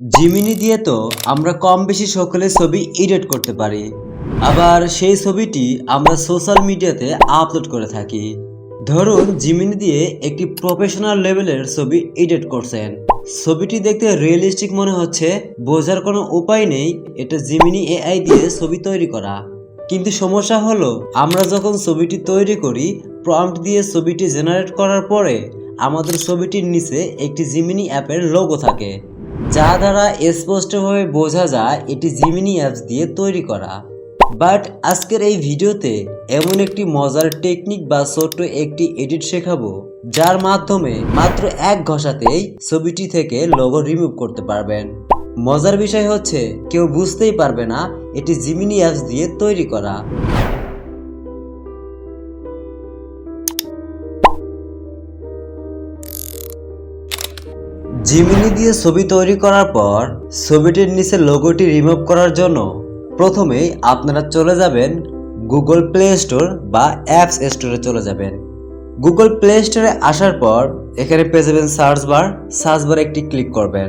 Gemini দিয়ে তো আমরা কম বেশি সকলে ছবি এডিট করতে পারি। আবার সেই ছবিটি আমরা সোশ্যাল মিডিয়াতে আপলোড করে থাকি। ধরুন জিমিনি দিয়ে একটি প্রফেশনাল লেভেলের ছবি এডিট করছেন। ছবিটি দেখতে রিয়েলিস্টিক মনে হচ্ছে, বোঝার কোনো উপায় নেই, এটা জিমিনি এআই দিয়ে ছবি তৈরি করা। কিন্তু সমস্যা হলো, আমরা যখন ছবিটি তৈরি করি প্রম্পট দিয়ে ছবিটি জেনারেট করার পরে আমাদের ছবিটির নিচে একটি জিমিনি অ্যাপের লোগো থাকে। যা দ্বারা স্পষ্টভাবে বোঝা যায় এটি জিমিনি অ্যাপস দিয়ে তৈরি করা। বাট আজকের এই ভিডিওতে এমন একটি মজার টেকনিক বা ছোট্ট একটি এডিট শেখাবো, যার মাধ্যমে মাত্র এক ঘষাতেই ছবিটি থেকে লোগো রিমুভ করতে পারবেন। মজার বিষয় হচ্ছে, কেউ বুঝতেই পারবে না এটি জিমিনি অ্যাপস দিয়ে তৈরি করা। জিমিনি দিয়ে ছবি তৈরি করার পর ছবিটির নিচে লোগোটি রিমুভ করার জন্য প্রথমেই আপনারা চলে যাবেন গুগল প্লে স্টোর বা অ্যাপস স্টোরে চলে যাবেন। গুগল প্লে স্টোরে আসার পর এখানে পেয়ে যাবেন সার্চ বার সার্চ বারে একটি ক্লিক করবেন।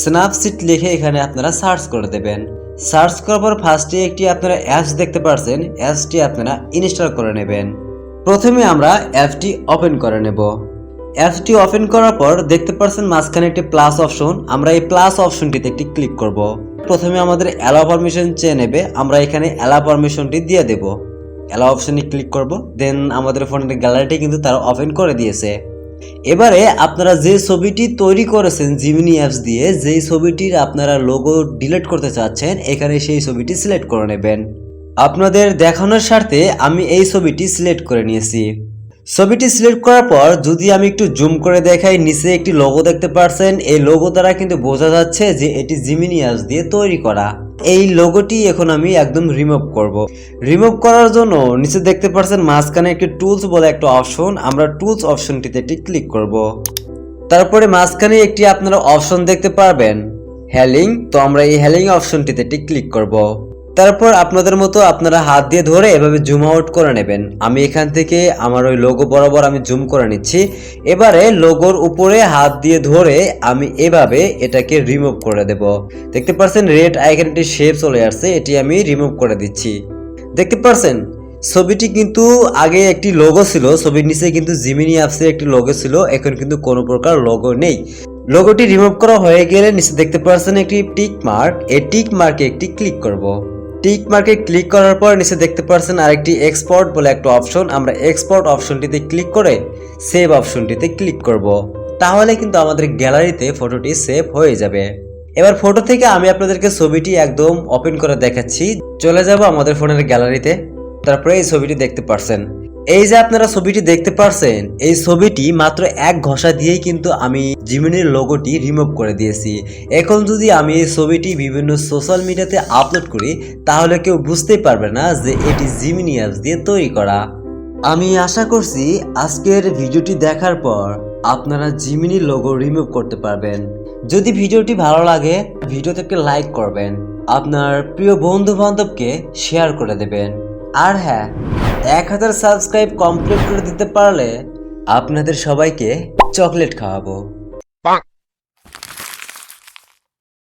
স্ন্যাপসিট লিখে এখানে আপনারা সার্চ করে দেবেন। সার্চ করার পর ফার্স্টে একটি আপনারা অ্যাপস দেখতে পারছেন। অ্যাপসটি আপনারা ইনস্টল করে নেবেন। প্রথমে আমরা অ্যাপটি ওপেন করে নেব। অ্যাপসটি ওপেন করার পর দেখতে পাচ্ছেন মাঝখানে একটি প্লাস অপশন আমরা এই প্লাস অপশনটিতে একটি ক্লিক করব। প্রথমে আমাদের অ্যালাউ পারমিশন চেয়ে নেবে। আমরা এখানে অ্যালাউ পারমিশনটি দিয়ে দেব। অ্যালাউ অপশনে ক্লিক করব। দেন আমাদের ফোনের গ্যালারিটি কিন্তু তারা ওপেন করে দিয়েছে। এবারে আপনারা যে ছবিটি তৈরি করেছেন জিমিনি অ্যাপস দিয়ে, যেই ছবিটির আপনারা লোগো ডিলিট করতে চাচ্ছেন, এখানে সেই ছবিটি সিলেক্ট করে নেবেন। আপনাদের দেখানোর স্বার্থে আমি এই ছবিটি সিলেক্ট করে নিয়েছি। ছবিটি সিলেক্ট করার পর যদি আমি একটু জুম করে দেখাই, নিচে একটি লোগো দেখতে পারছেন। এই লোগো দ্বারা কিন্তু বোঝা যাচ্ছে যে এটি জিমিনিয়াস দিয়ে তৈরি করা। এই লোগোটি এখন আমি একদম রিমুভ করব। রিমুভ করার জন্য নিচে দেখতে পারছেন মাঝখানে একটি টুলস বলে একটা অপশন আমরা টুলস অপশনটিতে একটি ক্লিক করব। তারপরে মাঝখানে একটি আপনারা অপশন দেখতে পারবেন। হ্যালিং তো আমরা এই হ্যালিং অপশনটিতে একটি ক্লিক করব। তারপর আপনাদের মতো আপনারা হাত দিয়ে ধরে এভাবে জুম আউট করে নেবেন। আমি এখান থেকে আমার ওই লোগো বরাবর আমি জুম করে নিচ্ছি। এবারে লোগোর উপরে হাত দিয়ে ধরে আমি এভাবে এটাকে রিমুভ করে দেব। দেখতে পাচ্ছেন রেড আইকনটি শেপ চলে আসছে, এটি আমি রিমুভ করে দিচ্ছি। দেখতে পাচ্ছেন ছবিটি কিন্তু আগে একটি লোগো ছিল, ছবির নিচে কিন্তু জিমিনি অ্যাপসের একটি লোগো ছিল, এখন কিন্তু কোনো প্রকার লোগো নেই। লোগোটি রিমুভ করা হয়ে গেলে নিচে দেখতে পাচ্ছেন একটি টিক মার্ক এই টিক মার্কে একটি ক্লিক করব। টিক মার্কে ক্লিক করার পর নিচে দেখতে পাচ্ছেন আরেকটি এক্সপোর্ট বলে একটা অপশন আমরা এক্সপোর্ট অপশনটিতে ক্লিক করে সেভ অপশনটিতে ক্লিক করব। তাহলে কিন্তু আমাদের গ্যালারিতে ফটোটি সেভ হয়ে যাবে। এবার ফটো থেকে আমি আপনাদেরকে ছবিটি একদম ওপেন করে দেখাচ্ছি। চলে যাব আমাদের ফোনের গ্যালারিতে। তারপরে এই ছবিটি দেখতে পারছেন। এই যে আপনারা ছবিটি দেখতে পারছেন, এই ছবিটি মাত্র এক ঘষা দিয়েই কিন্তু আমি জিমিনির লোগোটি রিমুভ করে দিয়েছি। এখন যদি আমি এই ছবিটি বিভিন্ন সোশ্যাল মিডিয়াতে আপলোড করি, তাহলে কেউ বুঝতেই পারবে না যে এটি জিমিনি অ্যাপস দিয়ে তৈরি করা। আমি আশা করছি আজকের ভিডিওটি দেখার পর আপনারা জিমিনি লোগো রিমুভ করতে পারবেন। যদি ভিডিওটি ভালো লাগে, ভিডিওতে একটা লাইক করবেন। আপনার প্রিয় বন্ধু বান্ধবকে শেয়ার করে দেবেন। আর হ্যাঁ এক হাজার সাবস্ক্রাইব কমপ্লিট করে দিতে পারলে আপনাদের সবাইকে চকলেট খাওয়াবো।